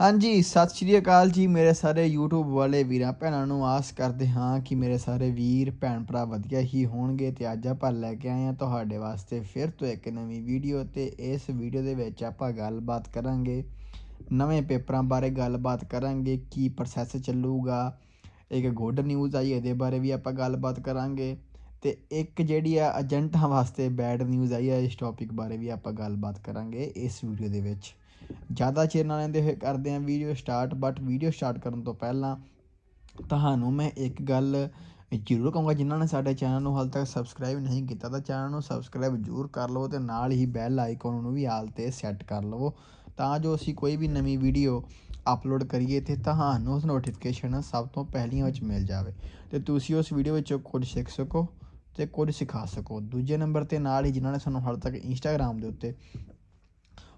ਹਾਂਜੀ, ਸਤਿ ਸ਼੍ਰੀ ਅਕਾਲ ਜੀ ਮੇਰੇ ਸਾਰੇ YouTube ਵਾਲੇ ਵੀਰਾਂ, ਭੈਣਾਂ ਨੂੰ ਆਸ ਕਰਦੇ ਹਾਂ ਕਿ ਮੇਰੇ ਸਾਰੇ ਵੀਰ, ਭੈਣ ਭਰਾ ਵਧੀਆ ਹੀ ਹੋਣਗੇ ਤੇ ਅੱਜ ਆਪਾਂ ਲੈ ਕੇ ਆਏ ਹਾਂ ਤੁਹਾਡੇ ਵਾਸਤੇ ਫਿਰ ਤੋਂ ਇੱਕ ਨਵੀਂ ਵੀਡੀਓ ਤੇ ਇਸ ਵੀਡੀਓ ਦੇ ਵਿੱਚ ਆਪਾਂ ਗੱਲਬਾਤ ਕਰਾਂਗੇ, ਨਵੇਂ ਪੇਪਰਾਂ ਬਾਰੇ ਗੱਲਬਾਤ ਕਰਾਂਗੇ, ਕੀ ਪ੍ਰੋਸੈਸ ਚੱਲੂਗਾ, ਇੱਕ ਗੁੱਡ ਨਿਊਜ਼ ਆਈ ਇਹਦੇ ਬਾਰੇ ਵੀ ਆਪਾਂ ਗੱਲਬਾਤ ਕਰਾਂਗੇ ਤੇ ਇੱਕ ਜਿਹੜੀ ਆ ਏਜੰਟਾਂ ਵਾਸਤੇ ਬੈਡ ਨਿਊਜ਼ ਆਈ ਹੈ ਇਸ ਟੌਪਿਕ ਬਾਰੇ ਵੀ ਆਪਾਂ ਗੱਲਬਾਤ ਕਰਾਂਗੇ ਇਸ ਵੀਡੀਓ ਦੇ ਵਿੱਚ। ਜ਼ਿਆਦਾ ਚਿਰ ਨਾ ਲੈਂਦੇ ਹੋਏ ਕਰਦੇ ਹਾਂ video start but video start ਕਰਨ ਤੋਂ ਪਹਿਲਾਂ ਤੁਹਾਨੂੰ ਮੈਂ ਇੱਕ ਗੱਲ ਜ਼ਰੂਰ ਕਹੂੰਗਾ, ਜਿਨ੍ਹਾਂ ਨੇ ਸਾਡੇ ਚੈਨਲ ਨੂੰ ਹਾਲ ਤੱਕ ਸਬਸਕ੍ਰਾਈਬ ਨਹੀਂ ਕੀਤਾ ਤਾਂ ਚੈਨਲ ਨੂੰ ਸਬਸਕ੍ਰਾਈਬ ਜ਼ਰੂਰ ਕਰ ਲਵੋ ਤੇ ਨਾਲ ਹੀ ਬੈਲ ਆਈਕਨ ਨੂੰ ਵੀ ਆਲ ਤੇ ਸੈੱਟ ਕਰ ਲਵੋ। ਤਾਂ ਜੋ ਅਸੀਂ ਕੋਈ ਵੀ ਨਵੀਂ ਵੀਡੀਓ ਅਪਲੋਡ ਕਰੀਏ ਤੇ ਤੁਹਾਨੂੰ ਉਸ ਨੋਟੀਫਿਕੇਸ਼ਨ ਸਭ ਤੋਂ ਪਹਿਲੀਆਂ ਵਿੱਚ ਮਿਲ ਜਾਵੇ। ਤੇ ਤੁਸੀਂ ਉਸ ਵੀਡੀਓ ਵਿੱਚੋਂ ਕੁਝ ਸਿੱਖ ਸਕੋ ਤੇ ਕੁਝ ਸਿਖਾ ਸਕੋ। ਦੂਜੇ ਨੰਬਰ ਤੇ ਨਾਲ ਹੀ ਜਿਨ੍ਹਾਂ ਨੇ ਸਾਨੂੰ ਹਾਲ ਤੱਕ ਇੰਸਟਾਗ੍ਰam ਦੇ ਉੱਤੇ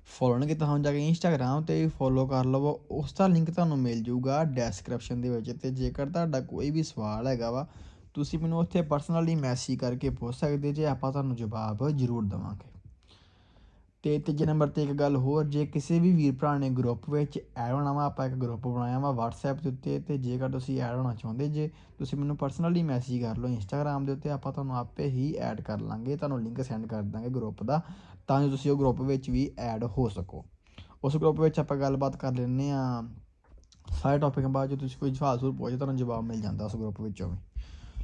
ਫੋਲੋ ਨਹੀਂ ਕੀਤਾ, ਹੁਣ ਜਾ ਕੇ ਇੰਸਟਾਗ੍ਰam ਤੇ ਫੋਲੋ ਕਰ ਲਵੋ, ਉਸ ਦਾ ਲਿੰਕ ਤੁਹਾਨੂੰ ਮਿਲ ਜਾਊਗਾ ਡੈਸਕ੍ਰਿਪਸ਼ਨ ਦੇ ਵਿੱਚ ਤੇ ਜੇਕਰ ਤੁਹਾਡਾ ਕੋਈ ਵੀ ਸਵਾਲ ਹੈਗਾ ਵਾ, ਤੁਸੀਂ ਮੈਨੂੰ ਉੱਥੇ ਪਰਸਨਲੀ ਮੈਸੇਜ ਕਰਕੇ ਪੁੱਛ ਸਕਦੇ ਜੇ, ਆਪਾਂ ਤੁਹਾਨੂੰ ਜਵਾਬ ਜ਼ਰੂਰ ਦੇਵਾਂਗੇ। ਤੇ ਤੀਜੇ ਨੰਬਰ ਤੇ ਇੱਕ ਗੱਲ ਹੋਰ, ਜੇ ਕਿਸੇ ਵੀ ਵੀਰ ਭਰਾ ਨੇ ਗਰੁੱਪ ਵਿੱਚ ਐਡ ਹੋਣਾ ਵਾ, ਆਪਾਂ ਇੱਕ ਗਰੁੱਪ ਬਣਾਇਆ ਵਾ WhatsApp ਦੇ ਉੱਤੇ ਤੇ ਜੇਕਰ ਤੁਸੀਂ ਐਡ ਹੋਣਾ ਚਾਹੁੰਦੇ ਜੇ, ਤੁਸੀਂ ਮੈਨੂੰ ਪਰਸਨਲੀ ਮੈਸੇਜ ਕਰ ਲਓ ਇੰਸਟਾਗ੍ਰam ਦੇ ਉੱਤੇ, ਆਪਾਂ ਤੁਹਾਨੂੰ ਆਪੇ ਹੀ ਐਡ ਕਰ ਲਾਂਗੇ, ਤੁਹਾਨੂੰ ਲਿੰਕ ਸੈਂਡ ਕਰ ਦਾਂਗੇ ਗਰੁੱਪ ਦਾ। ਤਾਂ ਜੋ ਤੁਸੀਂ ਉਹ ਗਰੁੱਪ ਵਿੱਚ ਵੀ ਐਡ ਹੋ ਸਕੋ। ਉਸ ਗਰੁੱਪ ਵਿੱਚ ਆਪਾਂ ਗੱਲਬਾਤ ਕਰ ਲੈਂਦੇ ਆ ਸਾਰੇ ਟੌਪਿਕਾਂ ਬਾਅਦ ਜੇ ਤੁਸੀਂ ਕੋਈ ਸਵਾਲ ਸੂਲ ਪੁੱਛੇ ਤੁਹਾਨੂੰ ਜਵਾਬ ਮਿਲ ਜਾਂਦਾ ਉਸ ਗਰੁੱਪ ਵਿੱਚੋਂ ਵੀ।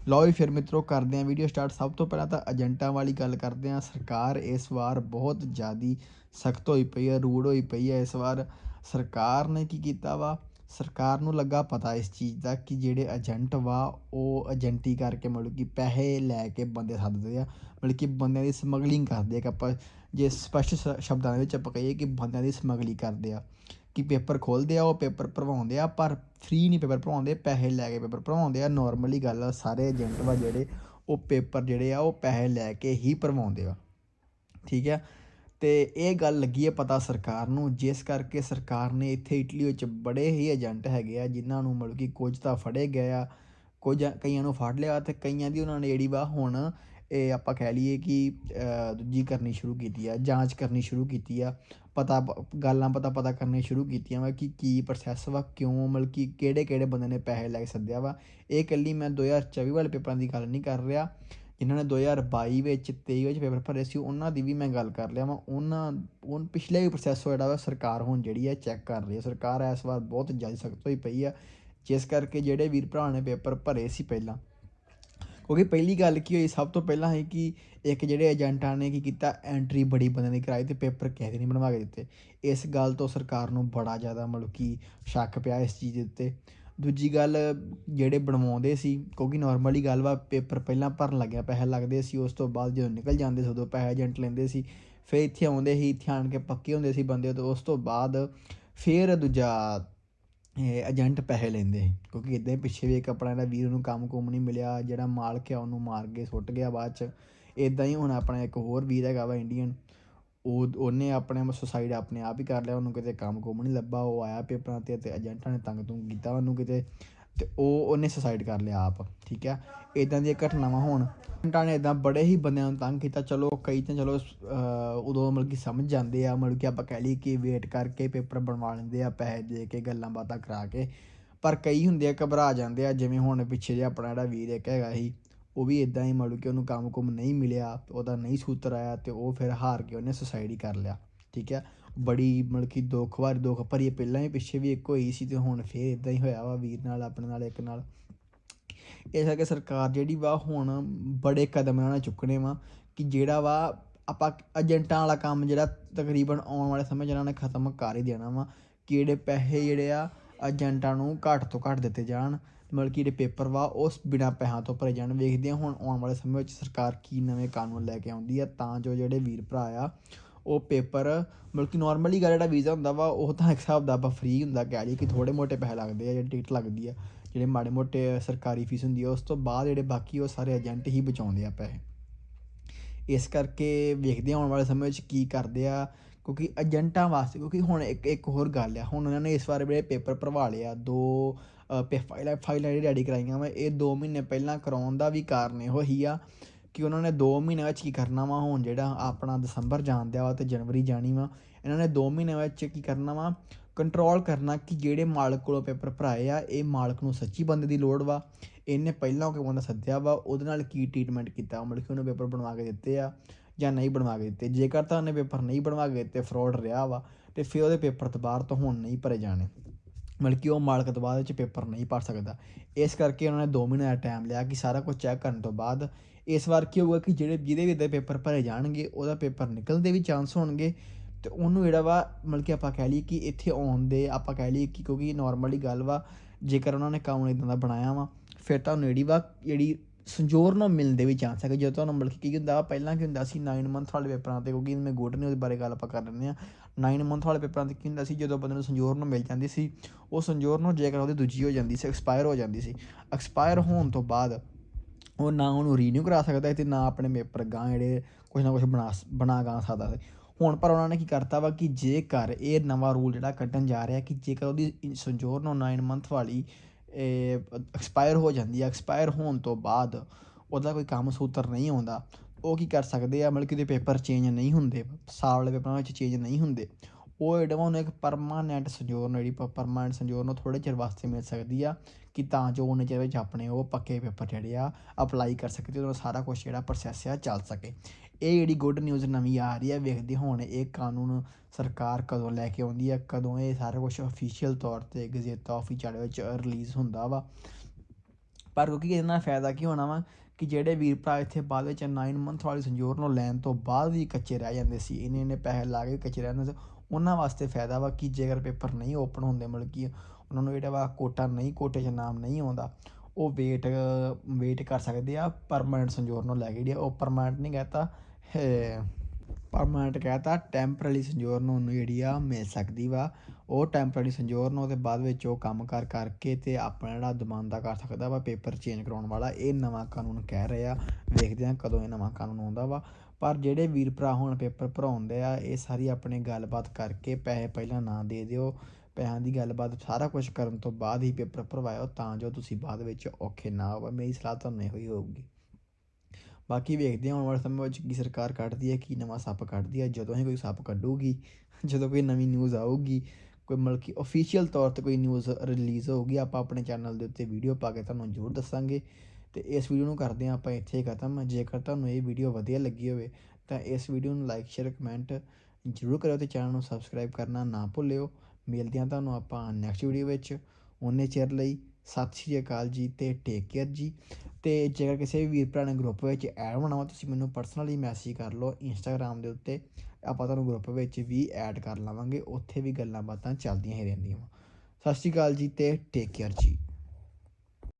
ਲਓ ਵੀ ਫਿਰ ਮਿੱਤਰੋ ਕਰਦੇ ਆਂ ਵੀਡੀਓ ਸਟਾਰਟ ਸਭ ਤੋਂ ਪਹਿਲਾਂ ਤਾਂ ਏਜੰਟਾਂ ਵਾਲੀ ਗੱਲ ਕਰਦੇ ਆਂ ਸਰਕਾਰ ਇਸ ਵਾਰ ਬਹੁਤ ਜ਼ਿਆਦੀ ਸਖਤ ਹੋਈ ਪਈ ਹੈ ਰੂਡ ਹੋਈ ਪਈ ਹੈ। ਇਸ ਵਾਰ ਸਰਕਾਰ ਨੇ ਕੀ ਕੀਤਾ ਵਾ? ਸਰਕਾਰ ਨੂੰ ਲੱਗਾ ਪਤਾ ਇਸ ਚੀਜ਼ ਦਾ ਕਿ ਜਿਹੜੇ ਏਜੰਟ ਵਾ, ਉਹ ਏਜੰਟੀ ਕਰਕੇ ਮਤਲਬ ਕਿ ਪੈਸੇ ਲੈ ਕੇ ਬੰਦੇ ਸੱਦਦੇ ਆ। ਮਤਲਬ ਕਿ ਬੰਦਿਆਂ ਦੀ ਸਮਗਲਿੰਗ ਕਰਦੇ ਇੱਕ ਆਪਾਂ ਜੇ ਸਪਸ਼ਟ ਸ਼- ਸ਼ਬਦਾਂ ਦੇ ਵਿੱਚ ਆਪਾਂ ਕਹੀਏ ਕਿ ਬੰਦਿਆਂ ਦੀ ਸਮਗਲਿੰਗ ਕਰਦੇ ਆ। ਕਿ ਪੇਪਰ ਖੋਲਦੇ ਆ, ਉਹ ਪੇਪਰ ਭਰਵਾਉਂਦੇ ਆ, ਪਰ ਫ੍ਰੀ ਨਹੀਂ ਪੇਪਰ ਭਰਵਾਉਂਦੇ, ਪੈਸੇ ਲੈ ਕੇ ਪੇਪਰ ਭਰਵਾਉਂਦੇ ਆ। ਨਾਰਮਲੀ ਗੱਲ ਆ, ਸਾਰੇ ਏਜੰਟ ਵਾ ਜਿਹੜੇ, ਉਹ ਪੇਪਰ ਜਿਹੜੇ ਆ, ਉਹ ਪੈਸੇ ਲੈ ਕੇ ਹੀ ਭਰਵਾਉਂਦੇ ਆ। ਠੀਕ ਹੈ ਤੇ ਇਹ ਗੱਲ ਲੱਗੀ ਹੈ ਪਤਾ ਸਰਕਾਰ ਨੂੰ, ਜਿਸ ਕਰਕੇ ਸਰਕਾਰ ਨੇ ਇੱਥੇ ਇਟਲੀ ਵਿੱਚ ਬੜੇ ਹੀ ਏਜੰਟ ਹੈਗੇ ਆ, ਜਿਨ੍ਹਾਂ ਨੂੰ ਮਤਲਬ ਕਿ ਕੁਝ ਤਾਂ ਫੜੇ ਗਏ ਆ, ਕੁਝ ਕਈਆਂ ਨੂੰ ਫੜ ਲਿਆ ਤੇ ਕਈਆਂ ਦੀ ਉਹਨਾਂ ਨੇ ਜਿਹੜੀ ਵਾ ਹੁਣ ਇਹ ਆਪਾਂ ਕਹਿ ਲਈਏ ਕਿ ਦੂਜੀ ਕਰਨੀ ਸ਼ੁਰੂ ਕੀਤੀ ਆ, ਜਾਂਚ ਕਰਨੀ ਸ਼ੁਰੂ ਕੀਤੀ ਆ, ਪਤਾ ਗੱਲਾਂ ਪਤਾ ਪਤਾ ਕਰਨੀ ਸ਼ੁਰੂ ਕੀਤੀਆਂ ਵਾ ਕਿ ਕੀ ਪ੍ਰੋਸੈਸ ਵਾ, ਕਿਉਂ ਮਤਲਬ ਕਿ ਕਿਹੜੇ ਕਿਹੜੇ ਬੰਦੇ ਨੇ ਪੈਸੇ ਲੈ ਕੇ ਸੱਦਿਆ ਵਾ, ਇਹ ਇਕੱਲੀ ਮੈਂ 2024 ਵਾਲੇ ਪੇਪਰਾਂ ਦੀ ਗੱਲ ਨਹੀਂ ਕਰ ਰਿਹਾ ਜਿਨ੍ਹਾਂ ਨੇ 2022 ਵਿੱਚ 23 ਵਿੱਚ ਪੇਪਰ ਭਰੇ ਸੀ, ਉਹਨਾਂ ਦੀ ਵੀ ਮੈਂ ਗੱਲ ਕਰ ਲਿਆ ਵਾ। ਉਹਨਾਂ, ਉਹ ਪਿਛਲੇ ਵੀ ਪ੍ਰੋਸੈਸ ਹੋ ਜਿਹੜਾ ਵਾ, ਸਰਕਾਰ ਹੁਣ ਜਿਹੜੀ ਹੈ ਚੈੱਕ ਕਰ ਰਹੀ ਹੈ ਸਰਕਾਰ ਇਸ ਵਾਰ ਬਹੁਤ ਜ਼ਿਆਦਾ ਸਖਤ ਹੋਈ ਪਈ ਆ, ਜਿਸ ਕਰਕੇ ਜਿਹੜੇ ਵੀਰ ਭਰਾ ਨੇ ਪੇਪਰ ਭਰੇ ਸੀ ਪਹਿਲਾਂ। ਕਿਉਂਕਿ ਪਹਿਲੀ ਗੱਲ ਕੀ ਹੋਈ, ਸਭ ਤੋਂ ਪਹਿਲਾਂ ਹੈ ਕਿ ਇੱਕ ਜਿਹੜੇ ਏਜੰਟਾਂ ਨੇ ਕੀ ਕੀਤਾ ਐਂਟਰੀ ਬੜੀ ਬੰਦੇ ਦੀ ਕਰਾਈ ਤੇ ਪੇਪਰ ਕਿਸੇ ਦੇ ਨਹੀਂ ਬਣਵਾ ਕੇ ਦਿੱਤੇ। ਇਸ ਗੱਲ ਤੋਂ ਸਰਕਾਰ ਨੂੰ ਬੜਾ ਜ਼ਿਆਦਾ ਮਤਲਬ ਕਿ ਸ਼ੱਕ ਪਿਆ ਇਸ ਚੀਜ਼ ਦੇ ਉੱਤੇ। ਦੂਜੀ ਗੱਲ ਜਿਹੜੇ ਬਣਵਾਉਂਦੇ ਸੀ, ਕਿਉਂਕਿ ਨਾਰਮਲੀ ਗੱਲ ਵਾ ਪੇਪਰ ਪਹਿਲਾਂ ਭਰਨ ਲੱਗਿਆ, ਪੈਸੇ ਲੱਗਦੇ ਸੀ, ਉਸ ਤੋਂ ਬਾਅਦ ਜਦੋਂ ਨਿਕਲ ਜਾਂਦੇ ਸੀ, ਉਦੋਂ ਪੈਸੇ ਏਜੰਟ ਲੈਂਦੇ ਸੀ, ਫਿਰ ਇੱਥੇ ਆਉਂਦੇ ਸੀ, ਇੱਥੇ ਆਣ ਕੇ ਪੱਕੇ ਹੁੰਦੇ ਸੀ ਬੰਦੇ, ਤੋਂ ਉਸ ਤੋਂ ਬਾਅਦ ਫਿਰ ਦੂਜਾ ਏਜੰਟ ਪੈਸੇ ਲੈਂਦੇ ਸੀ, ਕਿਉਂਕਿ ਇਦਾਂ ਹੀ ਪਿੱਛੇ ਵੀ ਇੱਕ ਆਪਣਾ ਜਿਹੜਾ ਵੀਰ ਨੂੰ ਕੰਮ ਕੁਮ ਨਹੀਂ ਮਿਲਿਆ, ਜਿਹੜਾ ਮਾਲਕ ਆ, ਉਹਨੂੰ ਮਾਰ ਕੇ ਸੁੱਟ ਗਿਆ ਬਾਅਦ ਚ ਇਦਾਂ ਹੀ ਹੁਣ ਆਪਣਾ ਇੱਕ ਹੋਰ ਵੀਰ ਹੈਗਾ ਵਾ ਇੰਡੀਅਨ ਉਹ ਉਹਨੇ ਆਪਣੇ ਸੁਸਾਈਡ ਆਪਣੇ ਆਪ ਹੀ ਕਰ ਲਿਆ, ਉਹਨੂੰ ਕਿਤੇ ਕੰਮ ਕੁਮ ਨਹੀਂ ਲੱਭਾ, ਉਹ ਆਇਆ ਪੇਪਰਾਂ ਤੇ ਤੇ ਏਜੰਟਾਂ ਨੇ ਤੰਗ ਤੁੰਗ ਕੀਤਾ ਉਹਨੂੰ ਕਿਤੇ ਤੇ ਉਹ ਉਹਨੇ ਸੁਸਾਈਡ ਕਰ ਲਿਆ ਆਪ, ਠੀਕ ਹੈ? ਇਦਾਂ ਦੀਆਂ ਘਟਨਾਵਾਂ ਹੋਣ। ਏਜੰਟਾਂ ਨੇ ਇਦਾਂ ਬੜੇ ਹੀ ਬੰਦਿਆਂ ਨੂੰ ਤੰਗ ਕੀਤਾ, ਚਲੋ ਕਈ ਤਾਂ ਚਲੋ ਉਦੋਂ ਮਤਲਬ ਕਿ ਸਮਝ ਜਾਂਦੇ ਆ, ਮਤਲਬ ਕਿ ਆਪਾਂ ਕਹਿ ਲਈਏ ਕਿ ਵੇਟ ਕਰਕੇ ਪੇਪਰ ਬਣਵਾ ਲੈਂਦੇ ਆ, ਪੈਸੇ ਦੇ ਕੇ ਗੱਲਾਂ ਬਾਤਾਂ ਕਰਾ ਕੇ, ਪਰ ਕਈ ਹੁੰਦੇ ਆ, ਘਬਰਾ ਜਾਂਦੇ ਆ, ਜਿਵੇਂ ਹੁਣ ਪਿੱਛੇ ਜੇ ਆਪਣਾ ਜਿਹੜਾ ਵੀਰ ਇੱਕ ਹੈਗਾ ਸੀ ਉਹ ਵੀ ਇਦਾਂ ਹੀ ਮਤਲਬ ਕਿ ਉਹਨੂੰ ਕੰਮ ਕੁਮ ਨਹੀਂ ਮਿਲਿਆ, ਉਹਦਾ ਨਹੀਂ ਸੂਤਰ ਆਇਆ ਤੇ ਉਹ ਫਿਰ ਹਾਰ ਕੇ ਉਹਨੇ ਸੁਸਾਇਡ ਹੀ ਕਰ ਲਿਆ, ਠੀਕ ਹੈ? ਬੜੀ ਮਤਲਬ ਕਿ ਦੁੱਖ ਵਾਰੀ ਦੁੱਖ ਭਰੀ ਪਹਿਲਾਂ ਹੀ ਪਿੱਛੇ ਵੀ ਇੱਕ ਹੋਈ ਸੀ ਤੇ ਹੁਣ ਫਿਰ ਇਦਾਂ ਹੀ ਹੋਇਆ ਵਾ ਵੀਰ ਨਾਲ, ਆਪਣੇ ਨਾਲ, ਇੱਕ ਨਾਲ। ਇਸ ਕਰਕੇ ਸਰਕਾਰ ਜਿਹੜੀ ਵਾ ਹੁਣ ਬੜੇ ਕਦਮ ਇਹਨਾਂ ਨੇ ਚੁੱਕਣੇ ਵਾ ਕਿ ਜਿਹੜਾ ਵਾ ਆਪਾਂ ਏਜੰਟਾਂ ਵਾਲਾ ਕੰਮ ਜਿਹੜਾ ਤਕਰੀਬਨ ਆਉਣ ਵਾਲੇ ਸਮੇਂ 'ਚ ਇਹਨਾਂ ਨੇ ਖਤਮ ਕਰ ਹੀ ਦੇਣਾ ਵਾ ਕਿਹੜੇ ਪੈਸੇ ਜਿਹੜੇ ਆ ਏਜੰਟਾਂ ਨੂੰ ਘੱਟ ਤੋਂ ਘੱਟ ਦਿੱਤੇ ਜਾਣ, ਮਤਲਬ ਕਿ ਜਿਹੜੇ ਪੇਪਰ ਵਾ ਉਸ ਬਿਨਾਂ ਪੈਸਿਆਂ ਤੋਂ ਭਰੇ ਜਾਣ। ਵੇਖਦੇ ਹਾਂ ਹੁਣ ਆਉਣ ਵਾਲੇ ਸਮੇਂ ਵਿੱਚ ਸਰਕਾਰ ਕੀ ਨਵੇਂ ਕਾਨੂੰਨ ਲੈ ਕੇ ਆਉਂਦੀ ਆ, ਤਾਂ ਜੋ ਜਿਹੜੇ ਵੀਰ ਭਰਾ ਆ, ਉਹ ਪੇਪਰ, ਮਤਲਬ ਕਿ ਨਾਰਮਲੀ ਗੱਲ ਜਿਹੜਾ ਵੀਜ਼ਾ ਹੁੰਦਾ ਵਾ, ਉਹ ਤਾਂ ਇੱਕ ਹਿਸਾਬ ਦਾ ਆਪਾਂ ਫ੍ਰੀ ਹੁੰਦਾ, ਕਹਿ ਲਈਏ ਕਿ ਥੋੜੇ ਮੋਟੇ ਪੈਸੇ ਲੱਗਦੇ ਆ, ਜਿਹੜੀ ਟਿਕਟ ਲੱਗਦੀ ਆ, ਜਿਹੜੇ ਮਾੜੇ ਮੋਟੇ ਸਰਕਾਰੀ ਫੀਸ ਹੁੰਦੀ ਆ, ਉਸ ਤੋਂ ਬਾਅਦ ਜਿਹੜੇ ਬਾਕੀ ਉਹ ਸਾਰੇ ਏਜੰਟ ਹੀ ਬਚਾਉਂਦੇ ਆ ਪੈਸੇ। ਇਸ ਕਰਕੇ ਵੇਖਦੇ ਹਾਂ ਆਉਣ ਵਾਲੇ ਸਮੇਂ ਵਿੱਚ ਕੀ ਕਰਦੇ ਆ ਕਿਉਂਕਿ ਏਜੰਟਾਂ ਵਾਸਤੇ, ਕਿਉਂਕਿ ਹੁਣ ਇੱਕ ਇੱਕ ਹੋਰ ਗੱਲ ਆ, ਹੁਣ ਉਹਨਾਂ ਨੇ ਇਸ ਵਾਰ ਜਿਹੜੇ ਪੇਪਰ ਭਰਵਾ ਲਿਆ ਦੋ ਪੇ ਫਾਈਲਾਂ ਫਾਈਲਾਂ ਜਿਹੜੀ ਰੈਡੀ ਕਰਾਈਆਂ ਵਾ, ਇਹ 2 ਮਹੀਨੇ ਪਹਿਲਾਂ ਕਰਾਉਣ ਦਾ ਵੀ ਕਾਰਨ ਇਹੋ ਹੀ ਆ ਕਿ ਉਹਨਾਂ ਨੇ 2 ਮਹੀਨਿਆਂ ਵਿੱਚ ਕੀ ਕਰਨਾ ਵਾ, ਹੁਣ ਜਿਹੜਾ ਆਪਣਾ ਦਸੰਬਰ ਜਾਣ ਦਿਆ ਵਾ ਤੇ ਜਨਵਰੀ ਜਾਣੀ ਵਾ, ਇਹਨਾਂ ਨੇ 2 ਮਹੀਨਿਆਂ ਵਿੱਚ ਕੀ ਕਰਨਾ ਵਾ ਕੰਟਰੋਲ ਕਰਨਾ ਕਿ ਜਿਹੜੇ ਮਾਲਕ ਕੋਲੋਂ ਪੇਪਰ ਭਰਾਏ ਆ, ਇਹ ਮਾਲਕ ਨੂੰ ਸੱਚੀ ਬੰਦੇ ਦੀ ਲੋੜ ਵਾ, ਇਹਨੇ ਪਹਿਲਾਂ ਕੋਈ ਬੰਦਾ ਸੱਦਿਆ ਵਾ, ਉਹਦੇ ਨਾਲ ਕੀ ਟ੍ਰੀਟਮੈਂਟ ਕੀਤਾ, ਮਤਲਬ ਕਿ ਉਹਨੇ ਪੇਪਰ ਬਣਵਾ ਕੇ ਦਿੱਤੇ ਆ ਜਾਂ ਨਹੀਂ ਬਣਵਾ ਕੇ ਦਿੱਤੇ। ਜੇਕਰ ਤਾਂ ਉਹਨੇ ਪੇਪਰ ਨਹੀਂ ਬਣਵਾ ਕੇ ਦਿੱਤੇ ਫਰਾਡ ਰਿਹਾ ਵਾ, ਤੇ ਫਿਰ ਉਹਦੇ ਪੇਪਰ ਦੁਬਾਰਾ ਤੋਂ ਹੁਣ ਨਹੀਂ ਭਰੇ ਜਾਣੇ। ਮਤਲਬ ਕਿ ਉਹ ਮਾਲਕ ਤੋਂ ਬਾਅਦ ਵਿੱਚ ਪੇਪਰ ਨਹੀਂ ਭਰ ਸਕਦਾ। ਇਸ ਕਰਕੇ ਉਹਨਾਂ ਨੇ 2 ਮਹੀਨੇ ਦਾ ਟਾਈਮ ਲਿਆ ਕਿ ਸਾਰਾ ਕੁਝ ਚੈੱਕ ਕਰਨ ਤੋਂ ਬਾਅਦ ਇਸ ਵਾਰ ਕੀ ਹੋਊਗਾ ਕਿ ਜਿਹੜੇ ਜਿਹਦੇ ਵੀ ਦੇ ਪੇਪਰ ਭਰੇ ਜਾਣਗੇ, ਉਹਦਾ ਪੇਪਰ ਨਿਕਲਣ ਦੇ ਵੀ ਚਾਂਸ ਹੋਣਗੇ। ਤੇ ਉਹਨੂੰ ਜਿਹੜਾ ਵਾ ਮਤਲਬ ਕਿ ਆਪਾਂ ਕਹਿ ਲਈਏ ਕਿ ਇੱਥੇ ਆਉਣ ਦੇ, ਆਪਾਂ ਕਹਿ ਲਈਏ ਕਿ ਕਿਉਂਕਿ ਨਾਰਮਲੀ ਗੱਲ ਵਾ। ਜੇਕਰ ਉਹਨਾਂ ਨੇ ਕੰਮ ਇਦਾਂ ਦਾ ਬਣਾਇਆ ਵਾ, ਫਿਰ ਤੁਹਾਨੂੰ ਜਿਹੜੀ ਵਾ, ਜਿਹੜੀ ਸੰਜੋਰ ਨੂੰ ਮਿਲਣ ਦੇ ਵੀ ਚਾਂਸ ਹੈ ਕਿ ਜਦੋਂ ਤੁਹਾਨੂੰ ਮਤਲਬ ਕਿ ਕੀ ਹੁੰਦਾ ਵਾ, ਪਹਿਲਾਂ ਕੀ ਹੁੰਦਾ ਸੀ 9 ਮੰਥ ਵਾਲੇ ਪੇਪਰਾਂ ਤੇ ਕਿਉਂਕਿ ਮੈਂ ਗੁੱਡ ਨਿਊਜ਼ ਬਾਰੇ ਗੱਲ ਆਪਾਂ ਕਰ ਲੈਂਦੇ ਆ 9 ਮੰਥ ਵਾਲੇ ਪੇਪਰਾਂ ਤੇ ਕੀ ਹੁੰਦਾ ਸੀ ਜਦੋਂ ਬੰਦੇ ਨੂੰ ਸੰਜੋਰ ਨੂੰ ਮਿਲ ਜਾਂਦੀ ਸੀ ਉਹ ਸੰਜੋਰ ਨੂੰ ਜੇਕਰ ਉਹਦੀ ਦੂਜੀ ਹੋ ਜਾਂਦੀ ਸੀ ਐਕਸਪਾਇਰ ਹੋ ਜਾਂਦੀ ਸੀ। ਐਕਸਪਾਇਰ ਹੋਣ ਤੋਂ ਬਾਅਦ ਉਹ ਨਾ ਉਹਨੂੰ ਰੀਨਿਊ ਕਰਾ ਸਕਦਾ ਸੀ ਤੇ ਨਾ ਆਪਣੇ ਪੇਪਰ ਗਾਂ ਜਿਹੜੇ ਕੁਝ ਨਾ ਕੁਝ ਬਣਾ ਬਣਾ ਗਾ ਸਕਦਾ ਸੀ। ਹੁਣ ਪਰ ਉਹਨਾਂ ਨੇ ਕੀ ਕਰਤਾ ਵਾ ਕਿ ਜੇਕਰ ਇਹ ਨਵਾਂ ਰੂਲ ਜਿਹੜਾ ਕੱਢਣ ਜਾ ਰਿਹਾ ਕਿ ਜੇਕਰ ਉਹਦੀ ਸੰਜੋਰ ਨੂੰ 9 ਮੰਥ ਵਾਲੀ ਐਕਸਪਾਇਰ ਹੋ ਜਾਂਦੀ ਹੈ ਐਕਸਪਾਇਰ ਹੋਣ ਤੋਂ ਬਾਅਦ ਉਹਦਾ ਕੋਈ ਕੰਮ ਸੂਤਰ ਨਹੀਂ ਆਉਂਦਾ। ਉਹ ਕੀ ਕਰ ਸਕਦੇ ਆ, ਮਤਲਬ ਕਿ ਉਹਦੇ ਪੇਪਰ ਚੇਂਜ ਨਹੀਂ ਹੁੰਦੇ, ਸਾਲ ਵਾਲੇ ਪੇਪਰਾਂ ਵਿੱਚ ਚੇਂਜ ਨਹੀਂ ਹੁੰਦੇ। ਉਹ ਜਿਹੜਾ ਵਾ ਉਹਨੂੰ ਇੱਕ ਪਰਮਾਨੈਂਟ ਸੰਜੋਰ ਜਿਹੜੀ ਪਰਮਾਨੈਂਟ ਸੰਜੋਰ ਨੂੰ ਥੋੜੇ ਚਿਰ ਵਾਸਤੇ ਮਿਲ ਸਕਦੀ ਆ, ਕਿ ਤਾਂ ਜੋ ਉਹਨੇ ਚਿਰ ਵਿੱਚ ਆਪਣੇ ਉਹ ਪੱਕੇ ਪੇਪਰ ਜਿਹੜੇ ਆ ਅਪਲਾਈ ਕਰ ਸਕੇ ਉਹਦਾ ਸਾਰਾ ਕੁਝ ਜਿਹੜਾ ਪ੍ਰੋਸੈਸ ਆ ਚੱਲ ਸਕੇ। ਇਹ ਜਿਹੜੀ ਗੁੱਡ ਨਿਊਜ਼ ਨਵੀਂ ਆ ਰਹੀ ਹੈ ਵੇਖਦੇ ਹੁਣ ਇਹ ਕਾਨੂੰਨ ਸਰਕਾਰ ਕਦੋਂ ਲੈ ਕੇ ਆਉਂਦੀ ਹੈ ਕਦੋਂ ਇਹ ਸਾਰਾ ਕੁਝ ਅਫੀਸ਼ੀਅਲ ਤੌਰ ਤੇ ਗਜ਼ੇਤਾ ਆਫੀਸ਼ੀਅਲ ਵਿੱਚ ਰਿਲੀਜ਼ ਹੁੰਦਾ ਵਾ। ਪਰ ਕਿਉਂਕਿ ਇਹਦੇ ਨਾਲ ਫਾਇਦਾ ਕੀ ਹੋਣਾ ਵਾ ਕਿ ਜਿਹੜੇ ਵੀਰ ਭਰਾ ਇੱਥੇ ਬਾਅਦ ਵਿੱਚ 9 ਮੰਥ ਵਾਲੀ ਸੰਜੋਰ ਨੂੰ ਲੈਣ ਤੋਂ ਬਾਅਦ ਵੀ ਕੱਚੇ ਰਹਿ ਜਾਂਦੇ ਸੀ ਇਹਨੇ ਇਹਨੇ ਪੈਸੇ ਲਾ ਕੇ ਕੱਚੇ ਰਹਿੰਦੇ ਸੀ ਉਹਨਾਂ ਵਾਸਤੇ ਫਾਇਦਾ ਵਾ ਕਿ ਜੇਕਰ ਪੇਪਰ ਨਹੀਂ ਓਪਨ ਹੁੰਦੇ ਮਤਲਬ ਕਿ ਉਹਨਾਂ ਨੂੰ ਜਿਹੜਾ ਵਾ ਕੋਟਾ ਨਹੀਂ ਕੋਟੇ 'ਚ ਨਾਮ ਨਹੀਂ ਆਉਂਦਾ ਉਹ ਵੇਟ ਵੇਟ ਕਰ ਸਕਦੇ ਆ ਪਰਮਾਨੈਂਟ ਸੰਜੋਰ ਨੂੰ ਲੈ ਕੇ ਜਿਹੜੀ ਆ, ਉਹ ਪਰਮਾਨੈਂਟ ਨਹੀਂ ਕਹਤਾ ਪਰਮਾਨੈਂਟ ਕਹਤਾ ਟੈਂਪਰੇਰੀ ਸੰਜੋਰ ਉਹਨੂੰ ਜਿਹੜੀ ਆ, ਮਿਲ ਸਕਦੀ ਵਾ। ਉਹ ਟੈਂਪਰੇਰੀ ਸੰਜੋਰ ਨੂੰ ਉਹਦੇ ਬਾਅਦ ਵਿੱਚ ਉਹ ਕੰਮ ਕਰ ਕਰਕੇ ਤੇ ਆਪਣਾ ਜਿਹੜਾ ਦਮਾਂਦਾ ਕਰ ਸਕਦਾ ਵਾ, ਪੇਪਰ ਚੇਂਜ ਕਰਾਉਣ ਵਾਲਾ। ਇਹ ਨਵਾਂ ਕਾਨੂੰਨ ਕਹਿ ਰਹੇ ਆ। ਵੇਖਦੇ ਆ ਕਦੋਂ ਇਹ ਨਵਾਂ ਕਾਨੂੰਨ ਆਉਂਦਾ ਵਾ। ਪਰ ਜਿਹੜੇ ਵੀਰ ਭਰਾ ਹੁਣ ਪੇਪਰ ਭਰਾਉਂਦੇ ਆ, ਇਹ ਸਾਰੀ ਆਪਣੇ ਗੱਲਬਾਤ ਕਰਕੇ ਪੈਸੇ ਪਹਿਲਾਂ ਨਾ ਦੇ ਦਿਓ। ਪੈਸਿਆਂ ਦੀ ਗੱਲਬਾਤ ਸਾਰਾ ਕੁਝ ਕਰਨ ਤੋਂ ਬਾਅਦ ਹੀ ਪੇਪਰ ਭਰਵਾਇਓ, ਤਾਂ ਜੋ ਤੁਸੀਂ ਬਾਅਦ ਵਿੱਚ ਔਖੇ ਨਾ ਹੋਵੋ। ਮੇਰੀ ਸਲਾਹ ਤੁਹਾਨੂੰ ਇਹੋ ਹੀ ਹੋਊਗੀ। ਬਾਕੀ ਵੇਖਦੇ ਹਾਂ ਆਉਣ ਵਾਲੇ ਸਮੇਂ ਵਿੱਚ ਕੀ ਸਰਕਾਰ ਕੱਢਦੀ ਹੈ, ਕੀ ਨਵਾਂ ਸੱਪ ਕੱਢਦੀ ਹੈ, ਜਦੋਂ ਹੀ ਕੋਈ ਸੱਪ ਕੱਢੂਗੀ, ਜਦੋਂ ਕੋਈ ਨਵੀਂ ਨਿਊਜ਼ ਆਊਗੀ, ਕੋਈ ਮਤਲਬ ਕਿ ਅਫੀਸ਼ੀਅਲ ਤੌਰ ਤੇ ਕੋਈ ਨਿਊਜ਼ ਰਿਲੀਜ਼ ਹੋਊਗੀ, ਆਪਾਂ ਆਪਣੇ ਚੈਨਲ ਦੇ ਉੱਤੇ ਵੀਡੀਓ ਪਾ ਕੇ ਤੁਹਾਨੂੰ ਜ਼ਰੂਰ ਦੱਸਾਂਗੇ। ਤੇ ਇਸ ਵੀਡੀਓ ਨੂੰ ਕਰਦੇ ਹਾਂ ਆਪਾਂ ਇੱਥੇ ਖਤਮ। ਜੇਕਰ ਤੁਹਾਨੂੰ ਇਹ ਵੀਡੀਓ ਵਧੀਆ ਲੱਗੀ ਹੋਵੇ, ਤਾਂ ਇਸ ਵੀਡੀਓ ਨੂੰ ਲਾਈਕ ਸ਼ੇਅਰ ਕਮੈਂਟ ਜ਼ਰੂਰ ਕਰਿਓ ਤੇ ਚੈਨਲ ਨੂੰ ਸਬਸਕ੍ਰਾਈਬ ਕਰਨਾ ਨਾ ਭੁੱਲਿਓ। ਮਿਲਦੇ ਹਾਂ ਤੁਹਾਨੂੰ ਆਪਾਂ ਨੈਕਸਟ ਵੀਡੀਓ ਵਿੱਚ। ਉਹਨੇ ਚਿਰ ਲਈ ਸਤਿ ਸ਼੍ਰੀ ਅਕਾਲ ਜੀ ਤੇ ਟੇਕ ਕੇਅਰ ਜੀ। ਤੇ ਜੇਕਰ ਕਿਸੇ ਵੀ ਵੀਰ ਭਰਾ ਨੇ ਗਰੁੱਪ ਵਿੱਚ ਐਡ ਹੋਣਾ ਵਾ, ਤੁਸੀਂ ਮੈਨੂੰ ਪਰਸਨਲੀ ਮੈਸੇਜ ਕਰ ਲਓ ਇੰਸਟਾਗ੍ਰam ਦੇ ਉੱਤੇ। ਆਪਾਂ ਤੁਹਾਨੂੰ ਗਰੁੱਪ ਵਿੱਚ ਵੀ ਐਡ ਕਰ ਲਵਾਂਗੇ, ਉੱਥੇ ਵੀ ਗੱਲਾਂ ਬਾਤਾਂ ਚੱਲਦੀਆਂ ਹੀ ਰਹਿੰਦੀਆਂ ਵਾ। ਸਤਿ ਸ਼੍ਰੀ ਅਕਾਲ ਜੀ ਤੇ ਟੇਕ ਕੇਅਰ ਜੀ।